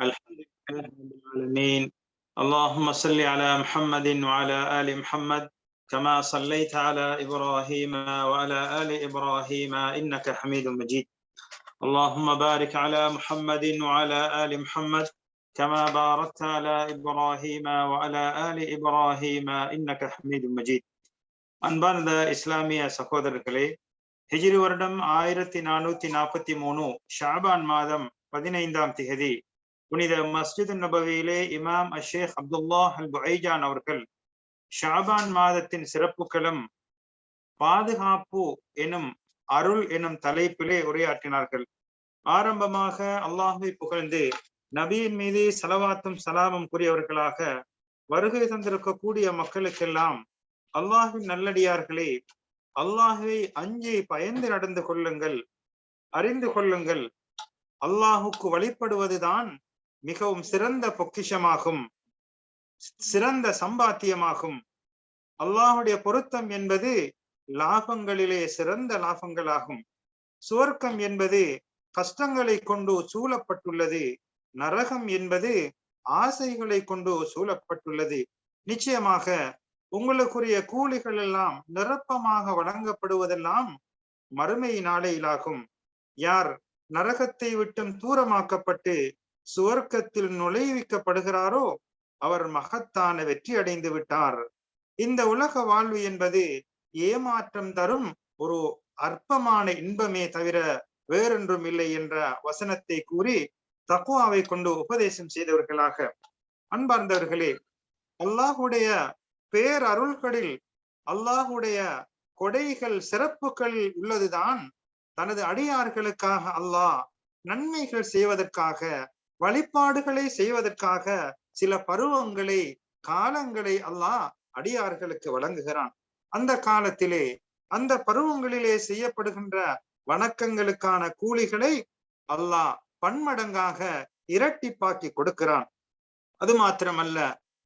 الحمد لله رب العالمين اللهم صل على محمد وعلى آل محمد كما صليت على إبراهيم وعلى آل إبراهيم إنك حميد مجيد اللهم بارك على محمد وعلى آل محمد كما باركت على إبراهيم وعلى آل إبراهيم إنك حميد مجيد அன்பார்ந்த இஸ்லாமிய சகோதரர்களே ஹிஜ்ரி வருடம் ஆயிரத்தி நானூத்தி நாற்பத்தி மூணு ஷாபான் மாதம் பதினைந்தாம் திகதி புனித மஸ்ஜித் நபவியிலே இமாம் அஷேக் அப்துல்லா அல் புஐஜான் அவர்கள் ஷாபான் மாதத்தின் சிறப்புகளும் பாதுகாப்பு எனும் அருள் எனும் தலைப்பிலே உரையாற்றினார்கள். ஆரம்பமாக அல்லாஹை புகழ்ந்து நபியின் மீது செலவாத்தும் சலாமும் கூறியவர்களாக வருகை தந்திருக்கக்கூடிய மக்களுக்கெல்லாம் அல்லாஹின் நல்லடியார்களே அல்லாஹை அஞ்சி பயந்து நடந்து கொள்ளுங்கள் அறிந்து கொள்ளுங்கள். அல்லாஹுக்கு வழிபடுவதுதான் மிகவும் சிறந்த பொக்கிஷமாகும். சிறந்த சம்பாத்தியமாகும். அல்லாஹுடைய பொருத்தம் என்பது லாபங்களிலே சிறந்த லாபங்களாகும். சுவர்க்கம் என்பது கஷ்டங்களை கொண்டு சூழப்பட்டுள்ளது. நரகம் என்பது ஆசைகளை கொண்டு சூழப்பட்டுள்ளது. நிச்சயமாக உங்களுக்குரிய கூலிகள் எல்லாம் நிரப்பமாக வழங்கப்படுவதெல்லாம் மறுமை நாளையிலாகும். யார் நரகத்தை விட்டும் தூரமாக்கப்பட்டு சுவர்க்கத்தில் நுழைவிக்கப்படுகிறாரோ அவர் மகத்தான வெற்றி அடைந்து விட்டார். இந்த உலக வாழ்வு என்பது ஏமாற்றம் தரும் ஒரு அற்பமான இன்பமே தவிர வேறொன்றும் இல்லை என்ற வசனத்தை கூறி தக்குவாவை கொண்டு உபதேசம் செய்தவர்களாக. அன்பார்ந்தவர்களே அல்லாஹுடைய பேரருள்களில் அல்லாஹுடைய கொடைகள் சிறப்புகள் உள்ளதுதான். தனது அடியார்களுக்காக அல்லாஹ் நன்மைகள் செய்வதற்காக வழிபாடுகளை செய்வதற்காக சில பருவங்களை காலங்களை அல்லாஹ் அடியார்களுக்கு வழங்குகிறான். அந்த காலத்திலே அந்த பருவங்களிலே செய்யப்படுகின்ற வணக்கங்களுக்கான கூலிகளை அல்லாஹ் பன்மடங்காக இரட்டிப்பாக்கி கொடுக்கிறான். அது மாத்திரமல்ல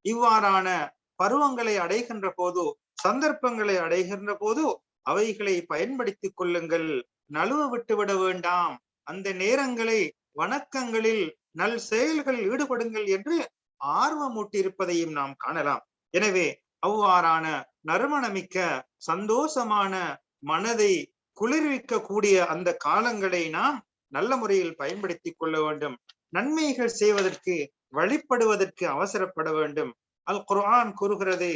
இவ்வாறான பருவங்களை அடைகின்ற போது சந்தர்ப்பங்களை அடைகின்ற போது அவைகளை பயன்படுத்திக் கொள்ளுங்கள். நழுவ விட்டுவிட வேண்டாம். அந்த நேரங்களை வணக்கங்களில் நல் செயல்கள் ஈடுபடுங்கள் என்று ஆர்வமூட்டியிருப்பதையும் நாம் காணலாம். எனவே அவ்வாறான நறுமணமிக்க சந்தோஷமான மனதை குளிர்விக்க கூடிய அந்த காலங்களை நாம் நல்ல முறையில் பயன்படுத்திக் கொள்ள வேண்டும். நன்மைகள் செய்வதற்கு வழிபடுவதற்கு அவசரப்பட வேண்டும். அல் குர்ஆன் கூறுகிறது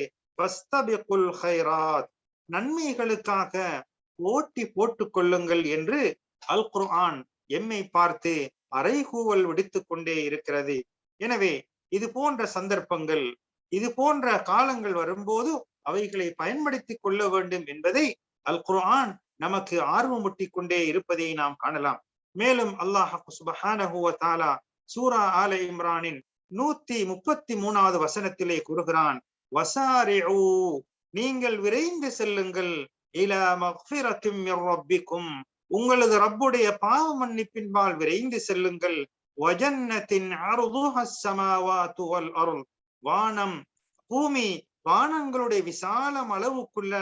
நன்மைகளுக்காக ஓட்டி போட்டுக் கொள்ளுங்கள் என்று அல் குர்ஆன் எம்மை பார்த்து அரைகூவல் விடுத்துக் கொண்டே இருக்கிறது. எனவே இது போன்ற சந்தர்ப்பங்கள் இது போன்ற காலங்கள் வரும்போது அவைகளை பயன்படுத்திக் கொள்ள வேண்டும் என்பதை அல் குர்ஆன் நமக்கு ஆர்வமூட்டி கொண்டே இருப்பதை நாம் காணலாம். மேலும் அல்லாஹ் சுபஹானஹுவ தாலா சூரா ஆல இம்ரானின் நூத்தி முப்பத்தி மூணாவது வசனத்திலே கூறுகிறான் நீங்கள் விரைந்து செல்லுங்கள் இலா மக்ஃபிரத்தும் ரப்பிக்கும். உங்களது ரப்புடைய பாவ மன்னிப்பின்பால் விரைந்து செல்லுங்கள். வஜன்னத்தின் அருள். வானம் பூமி வானங்களுடைய விசாலம் அளவுக்குள்ள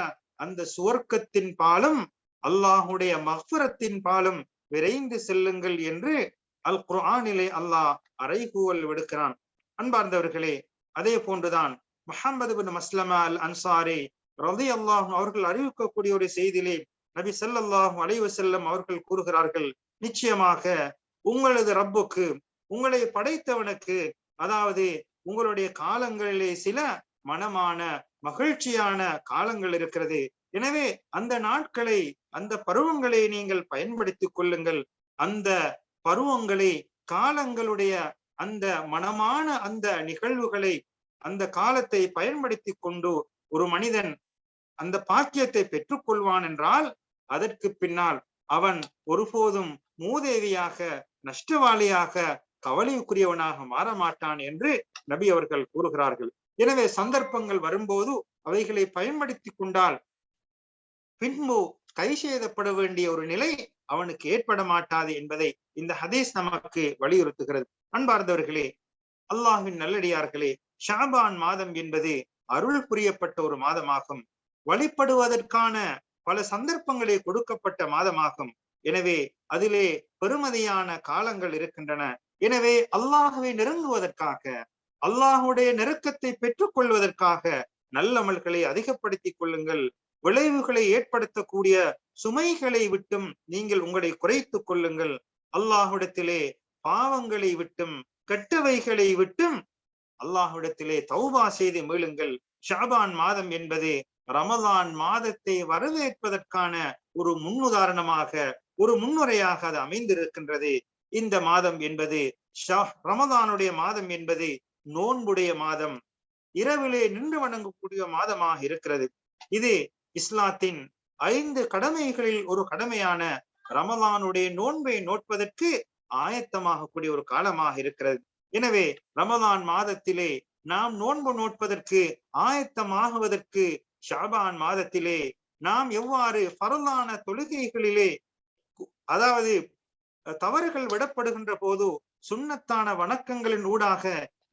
அந்த சுவர்க்கத்தின் பாலும் அல்லாஹுடைய மஃபரத்தின் பாலும் விரைந்து செல்லுங்கள் என்று அல் குர்ஆனிலே அல்லாஹ் அரைகூவல் விடுக்கிறான். அன்பார்ந்தவர்களே அதே போன்றுதான் முஹம்மது பின் மஸ்லமா அல் அன்சாரி ரதி அல்லாஹ் அவர்கள் அறிவிக்கக்கூடிய ஒரு செய்தியிலே நபி சல்லாஹு அலைவு செல்லம் அவர்கள் கூறுகிறார்கள் நிச்சயமாக உங்களது ரப்புக்கு உங்களை படைத்தவனுக்கு அதாவது உங்களுடைய காலங்களிலே சில மனமான மகிழ்ச்சியான காலங்கள் இருக்கிறது. எனவே அந்த நாட்களை அந்த பருவங்களை நீங்கள் பயன்படுத்திக் கொள்ளுங்கள். அந்த பருவங்களை காலங்களுடைய அந்த மனமான அந்த நிகழ்வுகளை அந்த காலத்தை பயன்படுத்தி கொண்டு ஒரு மனிதன் அந்த பாக்கியத்தை பெற்றுக்கொள்வான் என்றால் அதற்கு பின்னால் அவன் ஒருபோதும் மூதேவியாக நஷ்டவாளியாக கவலைக்குரியவனாக மாற மாட்டான் என்று நபி அவர்கள் கூறுகிறார்கள். எனவே சந்தர்ப்பங்கள் வரும்போது அவைகளை பயன்படுத்தி கொண்டால் பின்பு கை செய்தப்பட வேண்டிய ஒரு நிலை அவனுக்கு ஏற்பட மாட்டாது என்பதை இந்த ஹதீஸ் நமக்கு வலியுறுத்துகிறது. அன்பார்ந்தவர்களே அல்லாஹின் நல்லடியார்களே ஷாபான் மாதம் என்பது அருள் புரியப்பட்ட ஒரு மாதமாகும். வழிபடுவதற்கான பல சந்தர்ப்பங்களே கொடுக்கப்பட்ட மாதமாகும். எனவே அதிலே பெருமதியான காலங்கள் இருக்கின்றன. எனவே அல்லாஹுவை நெருங்குவதற்காக அல்லாஹுடைய நெருக்கத்தை பெற்றுக் கொள்வதற்காக நல்லமல்களை அதிகப்படுத்திக் கொள்ளுங்கள். விளைவுகளை ஏற்படுத்தக்கூடிய சுமைகளை விட்டும் நீங்கள் உங்களை குறைத்துக் கொள்ளுங்கள். அல்லாஹுடத்திலே பாவங்களை விட்டும் கெட்டவைகளை விட்டும் அல்லாஹுடத்திலே தௌபா செய்து மீளுங்கள். ஷாபான் மாதம் என்பது ரமதான் மாதத்தை வரவேற்பதற்கான ஒரு முன்னுதாரணமாக ஒரு முன்னுரையாக அது அமைந்திருக்கின்றது. இந்த மாதம் என்பது ரமதானுடைய மாதம் என்பது நோன்புடைய மாதம். இரவிலே நின்று வணங்கக்கூடிய மாதமாக இருக்கிறது. இது இஸ்லாத்தின் ஐந்து கடமைகளில் ஒரு கடமையான ரமதானுடைய நோன்பை நோட்பதற்கு ஆயத்தமாகக்கூடிய ஒரு காலமாக இருக்கிறது. எனவே ரமதான் மாதத்திலே நாம் நோன்பு நோட்பதற்கு ஆயத்தமாகுவதற்கு ஷாபான் மாதத்திலே நாம் எவ்வாறு பரலான தொழுகைகளிலே அதாவது தவறுகள் விடப்படுகின்ற போது சுண்ணத்தான வணக்கங்களின் ஊடாக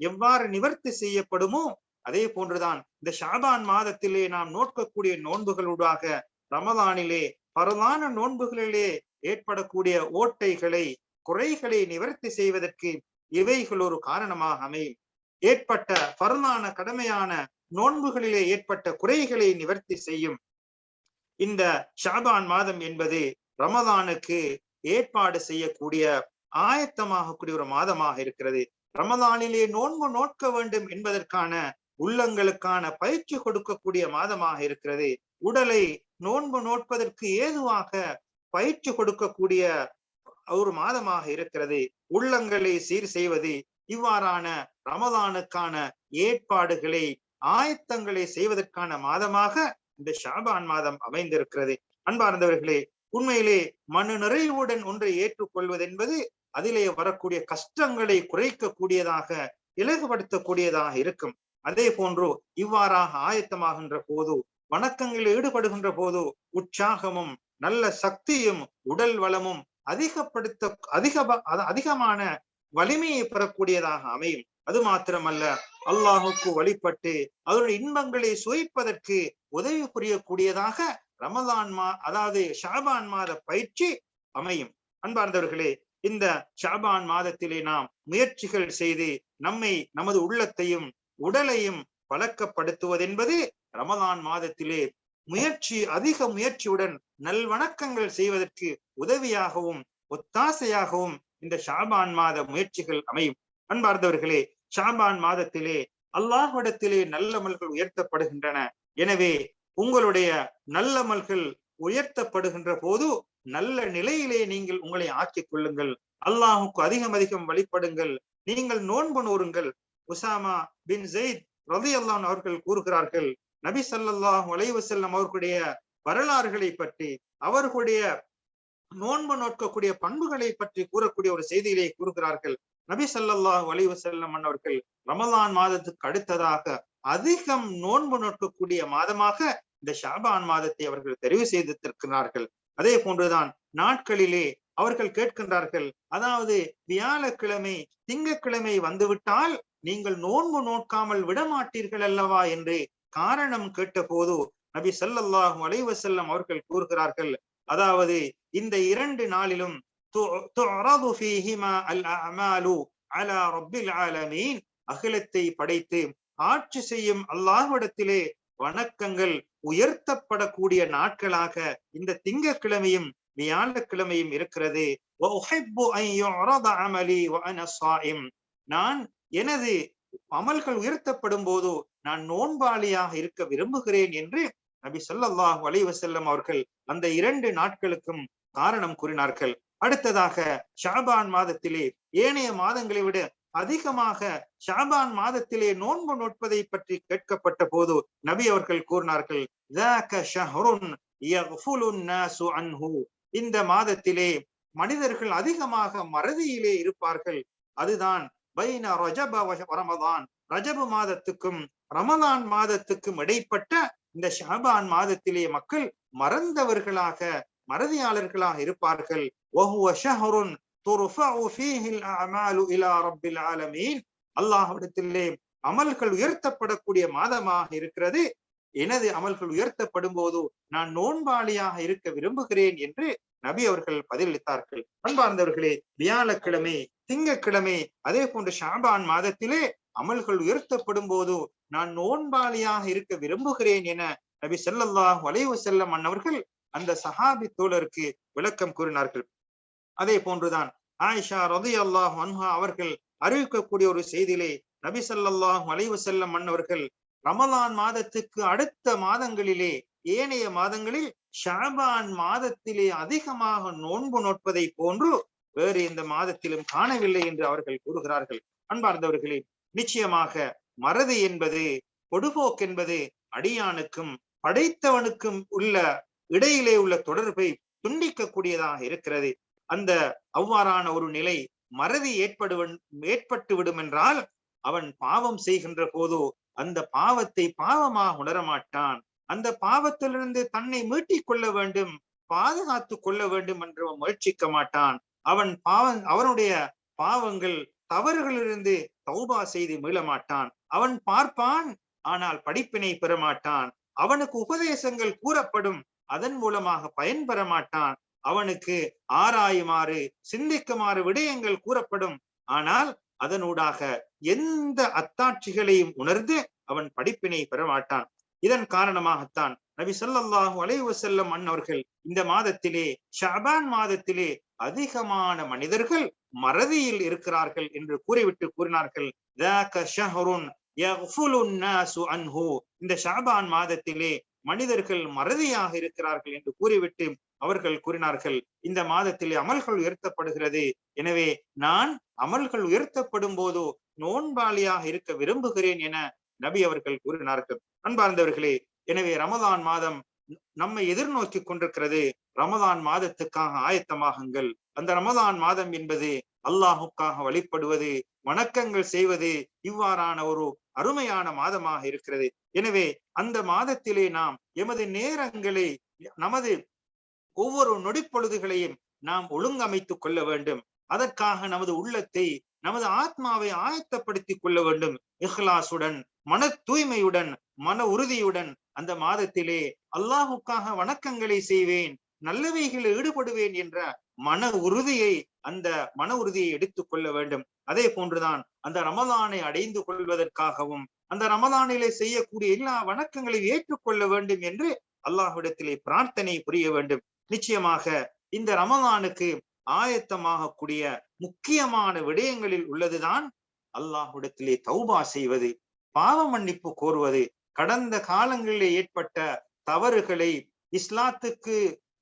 எவ்வாறு நிவர்த்தி செய்யப்படுமோ அதே போன்றுதான் இந்த ஷாபான் மாதத்திலே நாம் நோக்கக்கூடிய நோன்புகளூடாக ரமதானிலே பரலான நோன்புகளிலே ஏற்படக்கூடிய ஓட்டைகளை குறைகளை நிவர்த்தி செய்வதற்கு இவைகள் ஒரு காரணமாக அமையும். ஏற்பட்ட பரலான கடமையான நோன்புகளிலே ஏற்பட்ட குறைகளை நிவர்த்தி செய்யும் இந்த ஷாபான் மாதம் என்பது ரமதானுக்கு ஏற்பாடு செய்யக்கூடிய ஆயத்தமாகக்கூடிய ஒரு மாதமாக இருக்கிறது. ரமதானிலே நோன்பு நோக்க வேண்டும் என்பதற்கான உள்ளங்களுக்கான பயிற்சி கொடுக்கக்கூடிய மாதமாக இருக்கிறது. உடலை நோன்பு நோட்பதற்கு ஏதுவாக பயிற்சி கொடுக்கக்கூடிய ஒரு மாதமாக இருக்கிறது. உள்ளங்களை சீர் செய்வது இவ்வாறான ரமதானுக்கான ஏற்பாடுகளை ஆயத்தங்களை செய்வதற்கான மாதமாக இந்த ஷாபான் மாதம் அமைந்திருக்கிறது. அன்பார்ந்தவர்களே உண்மையிலே மனு நிறைவுடன் ஒன்றை ஏற்றுக்கொள்வது என்பது அதிலே வரக்கூடிய கஷ்டங்களை குறைக்கக்கூடியதாக இலகுபடுத்தக்கூடியதாக இருக்கும். அதே போன்று இவ்வாறாக ஆயத்தமாகின்ற போது வணக்கங்களில் ஈடுபடுகின்ற போது உற்சாகமும் நல்ல சக்தியும் உடல் வளமும் அதிகப்படுத்த அதிக அதிகமான வலிமையை பெறக்கூடியதாக அமையும். அது மாத்திரமல்ல அல்லாஹுக்கு வழிபட்டு அதனுடைய இன்பங்களை சுவைப்பதற்கு உதவி புரியக்கூடியதாக ரமலான் மா அதாவது ஷாபான் மாத பயிற்சி அமையும். அன்பார்ந்தவர்களே இந்த ஷாபான் மாதத்திலே நாம் முயற்சிகள் செய்து நம்மை நமது உள்ளத்தையும் உடலையும் பழக்கப்படுத்துவதென்பது ரமலான் மாதத்திலே முயற்சி அதிக முயற்சியுடன் நல்வணக்கங்கள் செய்வதற்கு உதவியாகவும் ஒத்தாசையாகவும் இந்த ஷாபான் மாத முயற்சிகள் அமையும். அன்பார்ந்தவர்களே ஷாபான் மாதத்திலே அல்லாஹ்விடத்திலே நல்லமல்கள் உயர்த்தப்படுகின்றன. எனவே உங்களுடைய நல்லமல்கள் உயர்த்தப்படுகின்ற போது நல்ல நிலையிலே நீங்கள் உங்களை ஆக்கிக் கொள்ளுங்கள். அல்லாஹுக்கு அதிகம் அதிகம் வழிபடுங்கள். நீங்கள் நோன்பு நோருங்கள் உசாமா பின் ஜெயித் ரவி அல்லான் அவர்கள் கூறுகிறார்கள் நபி சல்லாஹ் அலைவசல்லம் அவர்களுடைய வரலாறுகளை பற்றி அவர்களுடைய நோன்பு நோக்கக்கூடிய பண்புகளை பற்றி கூறக்கூடிய ஒரு செய்தியிலே கூறுகிறார்கள். நபி சல்லாஹ் வலிவு செல்லம் அவர்கள் ரமலான் மாதத்துக்கு அடுத்ததாக அதிகம் நோன்பு நோக்கக்கூடிய மாதமாக இந்த ஷாபான் மாதத்தை அவர்கள் தெரிவு செய்திருக்கிறார்கள். அதே போன்றுதான் நாட்களிலே அவர்கள் கேட்கின்றார்கள் அதாவது வியாழக்கிழமை திங்கக்கிழமை வந்துவிட்டால் நீங்கள் நோன்பு நோக்காமல் விடமாட்டீர்கள் அல்லவா என்று காரணம் கேட்டபோது நபி சல்லாஹூ அலைவசல்லம் அவர்கள் கூறுகிறார்கள் அதாவது இந்த இரண்டு நாளிலும் அகிலத்தை படைத்து ஆட்சி செய்யும் அல்லாஹ்விடத்திலே வணக்கங்கள் உயர்த்தப்படக்கூடிய நாட்களாக இந்த திங்கக்கிழமையும் வியாழக்கிழமையும் இருக்கிறது. நான் எனது அமல்கள் உயர்த்தப்படும் போது நான் நோன்பாளியாக இருக்க விரும்புகிறேன் என்று நபி சொல்லாஹ் வலைவசல்லம் அவர்கள் அந்த இரண்டு நாட்களுக்கும் காரணம் கூறினார்கள். அடுத்ததாக ஷாபான் மாதத்திலே ஏனைய மாதங்களை விட அதிகமாக ஷாபான் மாதத்திலே நோன்பு நோட்பதை பற்றி கேட்கப்பட்ட போது நபி அவர்கள் கூறினார்கள் இந்த மாதத்திலே மனிதர்கள் அதிகமாக மறதியிலே இருப்பார்கள். அதுதான் பைன ரஜப ரமதான். ரஜபு மாதத்துக்கும் ரமதான் மாதத்துக்கும் இடைப்பட்ட இந்த ஷாபான் மாதத்திலே மக்கள் மறந்தவர்களாக மறதியாளர்களாக இருப்பார்கள். அல்லாஹிடத்திலே அமல்கள் உயர்த்தப்படக்கூடிய மாதமாக இருக்கிறது. எனது அமல்கள் உயர்த்தப்படும் போது நான் நோன்பாளியாக இருக்க விரும்புகிறேன் என்று நபி அவர்கள் பதிலளித்தார்கள். அன்பார்ந்தவர்களே வியாழக்கிழமை திங்கக்கிழமை அதே போன்று ஷாபான் மாதத்திலே அமல்கள் உயர்த்தப்படும் போது நான் நோன்பாளியாக இருக்க விரும்புகிறேன் என நபி செல்லல்லாஹ் வளைவு செல்ல அன்னவர்கள் அந்த சஹாபி தோழருக்கு விளக்கம் கூறினார்கள். அதே போன்றுதான் ஆயிஷா ரலியல்லாஹு அன்ஹா அவர்கள் அறிவிக்கக்கூடிய ஒரு செய்தியிலே நபி சல்லாஹ் வளைவு செல்லம் அன்னவர்கள் ரமலான் மாதத்துக்கு அடுத்த மாதங்களிலே ஏனைய மாதங்களில் ஷாபான் மாதத்திலே அதிகமாக நோன்பு நோட்பதை போன்று வேறு எந்த மாதத்திலும் காணவில்லை என்று அவர்கள் கூறுகிறார்கள். அன்பார்ந்தவர்களே நிச்சயமாக மறதி என்பது பொடுபோக்கு என்பது அடியானுக்கும் படைத்தவனுக்கும் உள்ள இடையிலே உள்ள தொடர்பை துண்டிக்கக்கூடியதாக இருக்கிறது. அந்த அவ்வாறான ஒரு நிலை மறதி ஏற்படுவன் ஏற்பட்டு விடும் என்றால் அவன் பாவம் செய்கின்ற போதோ அந்த பாவத்தை பாவமாக உணரமாட்டான் அந்த பாவத்திலிருந்து தன்னை மீட்டிக் கொள்ள வேண்டும் பாதுகாத்து கொள்ள வேண்டும் என்று முயற்சிக்க மாட்டான். அவன் பாவ அவனுடைய பாவங்கள் தவறுகளிலிருந்து தௌபா செய்து மீள மாட்டான் அவன் பார்ப்பான் ஆனால் படிப்பினை பெற மாட்டான் அவனுக்கு உபதேசங்கள் கூறப்படும் அதன் மூலமாக பயன்பெற மாட்டான் அவனுக்கு ஆராயுமாறு சிந்திக்குமாறு விடயங்கள் கூறப்படும். ஆனால் அதனூடாக எந்த அத்தாட்சிகளையும் உணர்ந்து அவன் படிப்பினை பெற மாட்டான் இதன் காரணமாகத்தான் நபி ஸல்லல்லாஹு அலைவசல்லம் அன்னவர்கள் இந்த மாதத்திலே ஷபான் மாதத்திலே அதிகமான மனிதர்கள் மறதியில் இருக்கிறார்கள் என்று கூறிவிட்டு கூறினார்கள் இந்த ஷாபான் மாதத்திலே மனிதர்கள் மறதியாக இருக்கிறார்கள் என்று கூறிவிட்டு அவர்கள் கூறினார்கள் இந்த மாதத்திலே அமல்கள் உயர்த்தப்படுகிறது. எனவே நான் அமல்கள் உயர்த்தப்படும் போதோ நோன்பாளியாக இருக்க விரும்புகிறேன் என நபி அவர்கள் கூறினார்கள். அன்பார்ந்தவர்களே எனவே ரமதான் மாதம் நம்மை எதிர்நோக்கி கொண்டிருக்கிறது ரமதான் மாதத்துக்காக ஆயத்தமாகுங்கள். அந்த ரமதான் மாதம் என்பது அல்லாஹுக்காக வழிபடுவது வணக்கங்கள் செய்வது இவ்வாறான ஒரு அருமையான மாதமாக இருக்கிறது. எனவே அந்த மாதத்திலே நாம் எமது நேரங்களை நமது ஒவ்வொரு நொடிப்பொழுதுகளையும் நாம் ஒழுங்கமைத்துக் கொள்ள வேண்டும். அதற்காக நமது உள்ளத்தை நமது ஆத்மாவை ஆயத்தப்படுத்திக் கொள்ள வேண்டும். இஹ்லாசுடன் மன தூய்மையுடன் மன உறுதியுடன் அந்த மாதத்திலே அல்லாஹுக்காக வணக்கங்களை செய்வேன் நல்லவைகளில் ஈடுபடுவேன் என்ற மன உறுதியை அந்த மன உறுதியை எடுத்துக் கொள்ள வேண்டும். அதே போன்றுதான் அந்த ரமதானை அடைந்து கொள்வதற்காகவும் அந்த ரமதானிலே செய்யக்கூடிய எல்லா வணக்கங்களையும் ஏற்றுக்கொள்ள வேண்டும் என்று அல்லாஹ்விடத்திலே பிரார்த்தனை புரிய வேண்டும். நிச்சயமாக இந்த ரமதானுக்கு ஆயத்தமாகக்கூடிய முக்கியமான விடயங்களில் உள்ளதுதான் அல்லாஹுடத்திலே தௌபா செய்வது பாவ மன்னிப்பு கோருவது. கடந்த காலங்களிலே ஏற்பட்ட தவறுகளை இஸ்லாத்துக்கு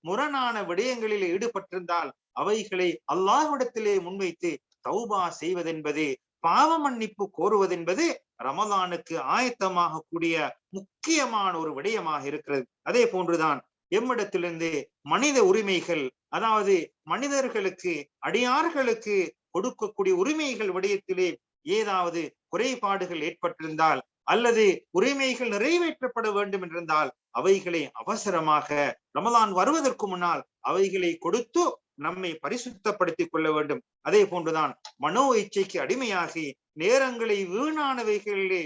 முரணான விடயங்களில் ஈடுபட்டிருந்தால் அவைகளை அல்லாஹ்விடத்திலே முன்வைத்து தௌபா செய்வதென்பது பாவ மன்னிப்பு கோருவதென்பது ரமலானுக்கு ஆயத்தமாக கூடிய முக்கியமான ஒரு விடயமாக இருக்கிறது. அதே போன்றுதான் எம்மிடத்திலிருந்து மனித உரிமைகள் அதாவது மனிதர்களுக்கு அடியார்களுக்கு கொடுக்கக்கூடிய உரிமைகள் விடயத்திலே ஏதாவது குறைபாடுகள் ஏற்பட்டிருந்தால் அல்லது உரிமைகள் நிறைவேற்றப்பட வேண்டும் என்றிருந்தால் அவைகளை அவசரமாக ரமலான் வருவதற்கு முன்னால் அவைகளை கொடுத்து நம்மை பரிசுத்தப்படுத்திக் கொள்ள வேண்டும். அதே போன்றுதான் மனோ இச்சைக்கு அடிமையாகி நேரங்களை வீணானவைகளிலே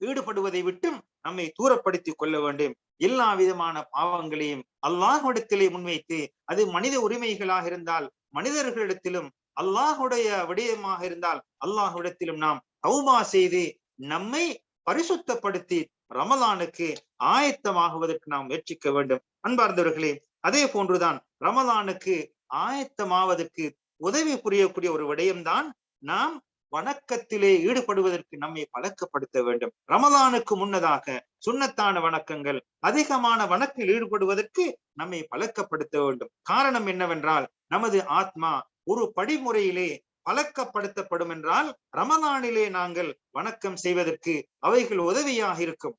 ஈடுபடுவதை விட்டும் நம்மை தூரப்படுத்திக் கொள்ள வேண்டும். எல்லா விதமான பாவங்களையும் அல்லாஹ்விடத்திலே முன்வைத்து அது மனித உரிமைகளாக இருந்தால் மனிதர்களிடத்திலும் அல்லாஹுடைய விடயமாக இருந்தால் அல்லாஹுடத்திலும் நாம் தௌபா செய்து நம்மை பரிசுத்தப்படுத்தி ரமலானுக்கு ஆயத்தமாகுவதற்கு நாம் முயற்சிக்க வேண்டும். அன்பார்ந்தவர்களே அதே போன்றுதான் ரமலானுக்கு ஆயத்தமாவதற்கு உதவி புரியக்கூடிய ஒரு விடயம்தான் நாம் வணக்கத்திலே ஈடுபடுவதற்கு நம்மை பழக்கப்படுத்த வேண்டும். ரமதானுக்கு முன்னதாக சுண்ணத்தான வணக்கங்கள் அதிகமான வணக்கில் ஈடுபடுவதற்கு நம்மை பழக்கப்படுத்த வேண்டும். காரணம் என்னவென்றால் நமது ஆத்மா ஒரு படிமுறையிலே பழக்கப்படுத்தப்படும் என்றால் ரமதானிலே நாங்கள் வணக்கம் செய்வதற்கு அவைகள் உதவியாக இருக்கும்.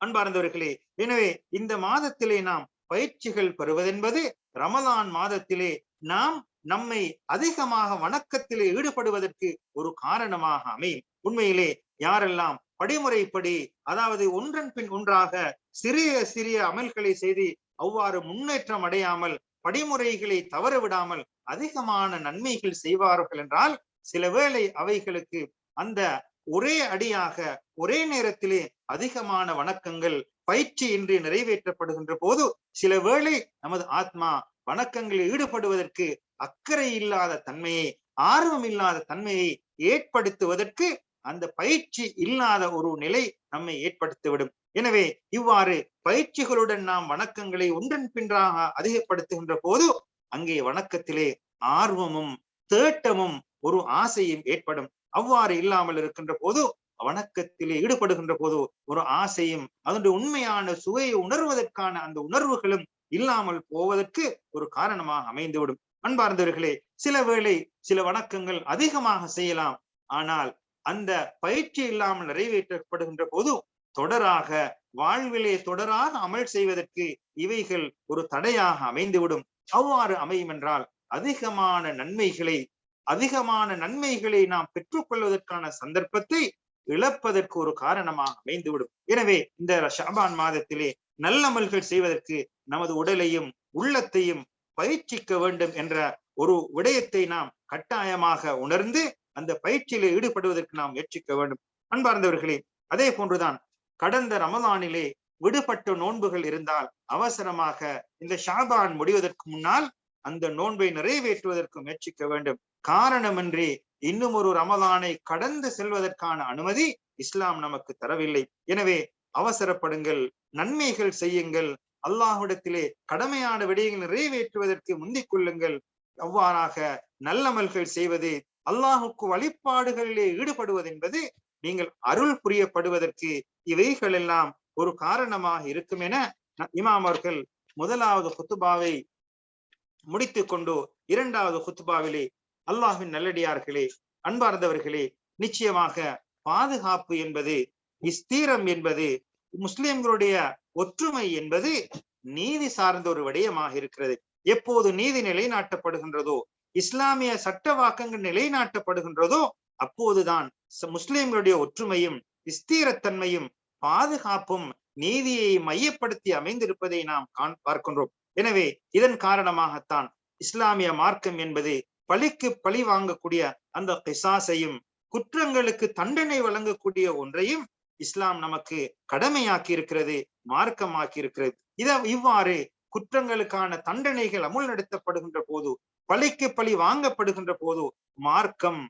அன்பார்ந்தவர்களே எனவே இந்த மாதத்திலே நாம் பயிற்சிகள் பெறுவதென்பது ரமலான் மாதத்திலே நாம் நம்மை அதிகமாக வணக்கத்திலே ஈடுபடுவதற்கு ஒரு காரணமாக அமையும். உண்மையிலே யாரெல்லாம் படிமுறைப்படி அதாவது ஒன்றன் பின் ஒன்றாக சிறிய சிறிய அமல்களை செய்து அவ்வாறு முன்னேற்றம் அடையாமல் படிமுறைகளை தவற விடாமல் அதிகமான நன்மைகள் செய்வார்கள் என்றால் சில வேளை அவைகளுக்கு அந்த ஒரே அடியாக ஒரே நேரத்திலே அதிகமான வணக்கங்கள் பயிற்சி இன்றி நிறைவேற்றப்படுகின்ற போது சில வேளை நமது ஆத்மா வணக்கங்களில் ஈடுபடுவதற்கு அக்கறை இல்லாத தன்மையை ஆர்வம் இல்லாத தன்மையை ஏற்படுத்துவதற்கு அந்த பயிற்சி இல்லாத ஒரு நிலை நம்மை ஏற்படுத்திவிடும். எனவே இவ்வாறு பயிற்சிகளுடன் நாம் வணக்கங்களை ஒன்றன் பின்றாக அதிகப்படுத்துகின்ற போது அங்கே வணக்கத்திலே ஆர்வமும் தேட்டமும் ஒரு ஆசையும் ஏற்படும். அவ்வாறு இல்லாமல் இருக்கின்ற போது வணக்கத்திலே ஈடுபடுகின்ற போது ஒரு ஆசையும் அதனுடைய உண்மையான சுவையை உணர்வதற்கான அந்த உணர்வுகளும் இல்லாமல் போவதற்கு ஒரு காரணமாக அமைந்துவிடும். அன்பார்ந்தவர்களே சில வேளை சில வணக்கங்கள் அதிகமாக செய்யலாம். ஆனால் அந்த பயிற்சி இல்லாமல் நிறைவேற்றப்படுகின்ற போது தொடராக வாழ்விலே தொடராக அமல் செய்வதற்கு இவைகள் ஒரு தடையாக அமைந்துவிடும். அவ்வாறு அமையும் என்றால் அதிகமான நன்மைகளை அதிகமான நன்மைகளை நாம் பெற்றுக்கொள்வதற்கான சந்தர்ப்பத்தை இழப்பதற்கு ஒரு காரணமாக அமைந்துவிடும். எனவே இந்த ஷாபான் மாதத்திலே நல்லமல்கள் செய்வதற்கு நமது உடலையும் உள்ளத்தையும் பயிற்சிக்க வேண்டும் என்ற ஒரு விடயத்தை நாம் கட்டாயமாக உணர்ந்து அந்த பயிற்சியிலே ஈடுபடுவதற்கு நாம் முயற்சிக்க வேண்டும். அன்பார்ந்தவர்களே அதே போன்றுதான் கடந்த ரமதானிலே விடுபட்ட நோன்புகள் இருந்தால் அவசரமாக இந்த ஷாபான் முடிவதற்கு முன்னால் அந்த நோன்பை நிறைவேற்றுவதற்கு முயற்சிக்க வேண்டும். காரணமின்றி இன்னும் ஒரு ரமதானை கடந்து செல்வதற்கான அனுமதி இஸ்லாம் நமக்கு தரவில்லை. எனவே அவசரப்படுங்கள் நன்மைகள் செய்யுங்கள் அல்லாஹிடத்திலே கடமையான விடயங்கள் நிறைவேற்றுவதற்கு முந்திக் கொள்ளுங்கள். அவ்வாறாக நல்லமல்கள் செய்வது அல்லாஹுக்கு வழிபாடுகளிலே ஈடுபடுவது என்பது நீங்கள் அருள் புரியப்படுவதற்கு இவைகள் எல்லாம் ஒரு காரணமாக இருக்கும் என இமாம் அவர்கள் முதலாவது குத்துபாவை முடித்துக் கொண்டு இரண்டாவது குத்துபாவிலே அல்லாஹின் நல்லடியார்களே அன்பார்ந்தவர்களே நிச்சயமாக பாதுகாப்பு என்பது இஸ்தீரம் என்பது முஸ்லிம்களுடைய ஒற்றுமை என்பது நீதி சார்ந்த ஒரு விடயமாக இருக்கிறது. எப்போது நீதி நிலைநாட்டப்படுகின்றதோ இஸ்லாமிய சட்ட வாக்கங்கள் நிலைநாட்டப்படுகின்றதோ அப்போதுதான் முஸ்லிம்களுடைய ஒற்றுமையும் ஸ்தீரத்தன்மையும் பாதுகாப்பும் நீதியை மையப்படுத்தி அமைந்திருப்பதை நாம் காண் பார்க்கின்றோம். எனவே இதன் காரணமாகத்தான் இஸ்லாமிய மார்க்கம் என்பது பழிக்கு பழி வாங்கக்கூடிய அந்த பிசாசையும் குற்றங்களுக்கு தண்டனை வழங்கக்கூடிய ஒன்றையும் இஸ்லாம் நமக்கு கடமையாக்கி இருக்கிறது மார்க்கமாக்கி இருக்கிறது இத இவ்வாறு குற்றங்களுக்கான தண்டனைகள் அமுல் நடத்தப்படுகின்ற போது பழிக்கு பழி வாங்கப்படுகின்ற போது மார்க்கம்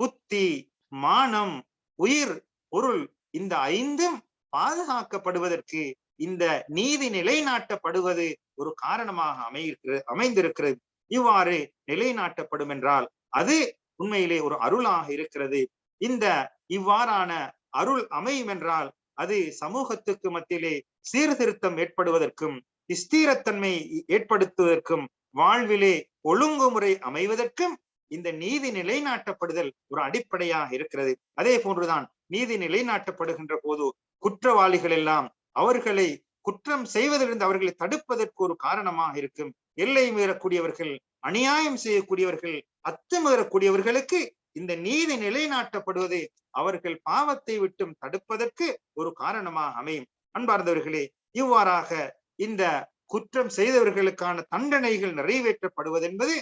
புத்தி மானம் உயிர் பொருள் இந்த ஐந்தும் பாதுகாக்கப்படுவதற்கு இந்த நீதி நிலைநாட்டப்படுவது ஒரு காரணமாக அமையிருக்கிறது அமைந்திருக்கிறது. இவ்வாறு நிலைநாட்டப்படும் என்றால் அது உண்மையிலே ஒரு அருளாக இருக்கிறது. இந்த இவ்வாறான அருள் அமையும் என்றால் அது சமூகத்துக்கு மத்தியிலே சீர்திருத்தம் ஏற்படுவதற்கும் ஸ்தீரத்தன்மை ஏற்படுத்துவதற்கும் வாழ்விலே ஒழுங்குமுறை அமைவதற்கும் இந்த நீதி நிலைநாட்டப்படுதல் ஒரு அடிப்படையாக இருக்கிறது. அதே போன்றுதான் நீதி நிலைநாட்டப்படுகின்ற போது குற்றவாளிகள் எல்லாம் அவர்களை குற்றம் செய்வதிலிருந்து அவர்களை தடுப்பதற்கு ஒரு காரணமாக இருக்கும். எல்லை மீறக்கூடியவர்கள் அநியாயம் செய்யக்கூடியவர்கள் அத்துமீறக்கூடியவர்களுக்கு இந்த நீதி நிலைநாட்டப்படுவது அவர்கள் பாவத்தை விட்டும் தடுப்பதற்கு ஒரு காரணமாக அமையும். அன்பார்ந்தவர்களே இவ்வாறாக இந்த குற்றம் செய்தவர்களுக்கான தண்டனைகள் நிறைவேற்றப்படுவது என்பது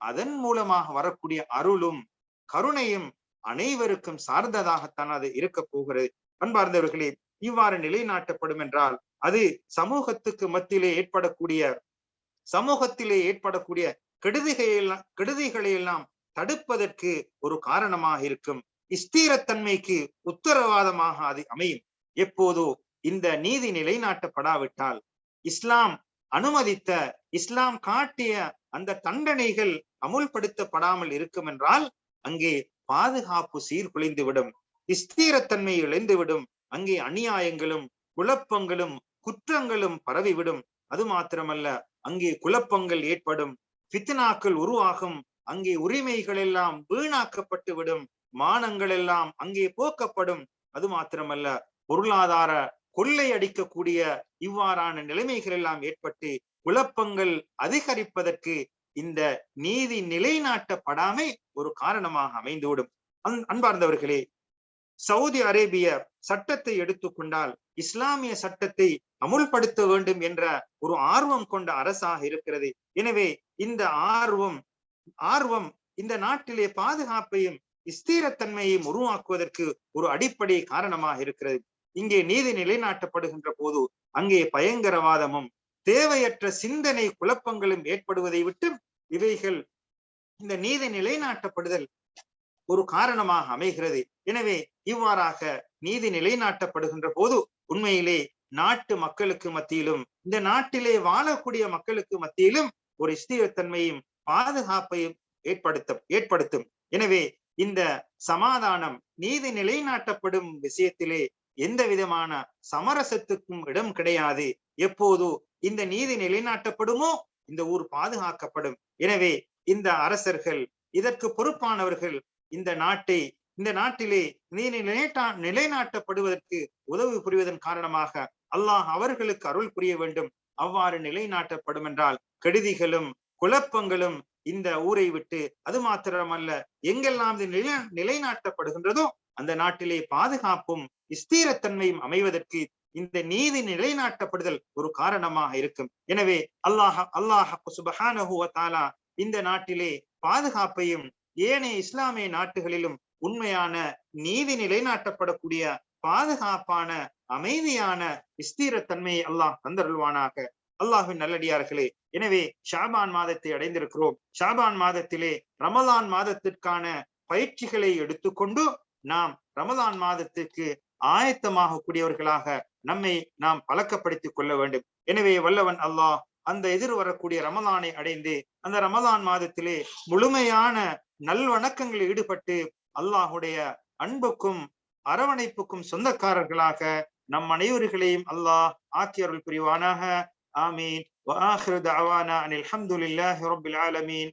அதன் மூலமாக வரக்கூடிய அருளும் கருணையும் அனைவருக்கும் சார்ந்ததாகத்தான் அது இருக்க போகிறது. அன்பார்ந்தவர்களே இவ்வாறு நிலைநாட்டப்படும் என்றால் அது சமூகத்துக்கு மத்தியிலே ஏற்படக்கூடிய சமூகத்திலே ஏற்படக்கூடிய கெடுதிகள் கெடுதிகளையெல்லாம் தடுப்பதற்கு ஒரு காரணமாக இருக்கும். ஸ்தீரத்தன்மைக்கு உத்தரவாதமாக அது அமையும். எப்போதோ இந்த நீதி நிலைநாட்டப்படாவிட்டால் இஸ்லாம் அனுமதித்த இஸ்லாம் காட்டிய அந்த தண்டனைகள் அமுல்படுத்தப்படாமல் இருக்கும் என்றால் அங்கே பாதுகாப்பு சீர்குலைந்துவிடும். ஸ்தீரத்தன்மை இழந்துவிடும். அங்கே அநியாயங்களும் குழப்பங்களும் குற்றங்களும் பரவிவிடும். அது மாத்திரமல்ல அங்கே குழப்பங்கள் ஏற்படும். பித்னாக்கள் உருவாகும். அங்கே உரிமைகள் எல்லாம் வீணாக்கப்பட்டு விடும் மானங்கள் எல்லாம் அங்கே போக்கப்படும். அது மாத்திரமல்ல பொருளாதார கொள்ளை அடிக்கக்கூடிய இவ்வாறான நிலைமைகள் எல்லாம் ஏற்பட்டு குழப்பங்கள் அதிகரிப்பதற்கு இந்த நீதி நிலைநாட்டப்படாமை ஒரு காரணமாக அமைந்துவிடும். அன்பார்ந்தவர்களே சவுதி அரேபிய சட்டத்தை எடுத்துக்கொண்டால் இஸ்லாமிய சட்டத்தை அமுல்படுத்த வேண்டும் என்ற ஒரு ஆர்வம் கொண்ட அரசாக இருக்கிறது. எனவே இந்த ஆர்வம் ஆர்வம் இந்த நாட்டிலே பாதுகாப்பையும் ஸ்திரத்தன்மையையும் உருவாக்குவதற்கு ஒரு அடிப்படை காரணமாக இருக்கிறது. இங்கே நீதி நிலைநாட்டப்படுகின்ற போது அங்கே பயங்கரவாதமும் தேவையற்ற சிந்தனை குழப்பங்களும் ஏற்படுவதை விட்டு இவைகள் இந்த நீதி நிலைநாட்டப்படுதல் ஒரு காரணமாக அமைகிறது. எனவே இவ்வாறாக நீதி நிலைநாட்டப்படுகின்ற போது உண்மையிலே நாட்டு மக்களுக்கு மத்தியிலும் இந்த நாட்டிலே வாழக்கூடிய மக்களுக்கு மத்தியிலும் ஒரு ஸ்திரத்தன்மையும் பாதுகாப்பையும் ஏற்படுத்தும் ஏற்படுத்தும். எனவே இந்த சமாதானம் நீதி நிலைநாட்டப்படும் விஷயத்திலே எந்த விதமான சமரசத்துக்கும் இடம் கிடையாது. எப்போது இந்த நீதி நிலைநாட்டப்படுமோ இந்த ஊர் பாதுகாக்கப்படும். எனவே இந்த அரசர்கள் இதற்கு பொறுப்பானவர்கள் இந்த நாட்டை இந்த நாட்டிலே நீதி நிலைநாட்ட நிலைநாட்டப்படுவதற்கு உதவி புரிவதன் காரணமாக அல்லாஹ் அவர்களுக்கு அருள் புரிய வேண்டும். அவ்வாறு நிலைநாட்டப்படும் என்றால் கெடுதிகளும் குழப்பங்களும் இந்த ஊரை விட்டு அது மாத்திரமல்ல எங்கெல்லாம் இது நிலை நிலைநாட்டப்படுகின்றதோ அந்த நாட்டிலே பாதுகாப்பும் ஸ்தீரத்தன்மையும் அமைவதற்கு இந்த நீதி நிலைநாட்டப்படுதல் ஒரு காரணமாக இருக்கும். எனவே அல்லாஹ் அல்லாஹ் சுபஹானஹுவ தாலா இந்த நாட்டிலே பாதுகாப்பையும் ஏனைய இஸ்லாமிய நாட்டுகளிலும் உண்மையான நீதி நிலைநாட்டப்படக்கூடிய பாதுகாப்பான அமைதியான ஸ்தீரத்தன்மையை அல்லாஹ் தந்தருள்வானாக. அல்லாஹின் நல்லடியார்களே எனவே ஷாபான் மாதத்தை அடைந்திருக்கிறோம். ஷாபான் மாதத்திலே ரமலான் மாதத்திற்கான பயிற்சிகளை எடுத்துக்கொண்டு நாம் ரமலான் மாதத்திற்கு ஆயத்தமாக கூடியவர்களாக நம்மை நாம் பழக்கப்படுத்திக் கொள்ள வேண்டும். எனவே வல்லவன் அல்லாஹ் அந்த எதிர் வரக்கூடிய ரமலானை அடைந்து அந்த ரமலான் மாதத்திலே முழுமையான நல்வணக்கங்களில் ஈடுபட்டு அல்லாஹுடைய அன்புக்கும் அரவணைப்புக்கும் சொந்தக்காரர்களாக நம் அனைவர்களையும் அல்லாஹ் ஆக்கியருள் புரிவானாக. ஆமீன். வாஹிரு தாவானா அனில் அஹமதுல்லாஹி